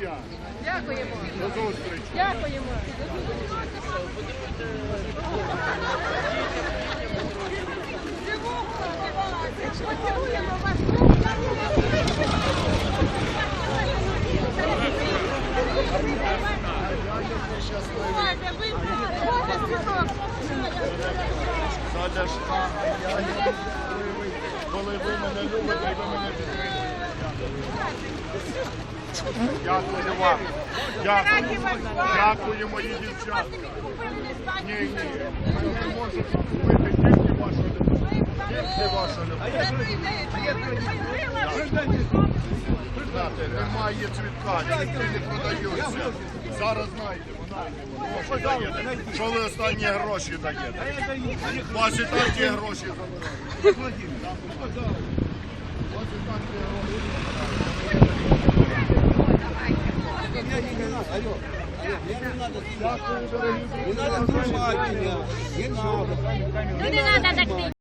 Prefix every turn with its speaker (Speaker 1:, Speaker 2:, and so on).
Speaker 1: Дякуємо.
Speaker 2: До зустрічі.
Speaker 1: Дякуємо. Поцілуємо вас. Боже, ви Боже, світок.
Speaker 2: Садя ж, коли ви мене любите, ви мене підтримуєте. Дякую вам. Дякую. Дякую, мої дівчата. Ні, ні. Ми не можемо купити тільки вашу любов. Тільки вашу любов. Немає цвітка, цвіти не продаються. Зараз знайдемо. Що ви останні гроші даєте? Ваші такі гроші забирають. Дякую, дорогі друзі.
Speaker 3: Не надо так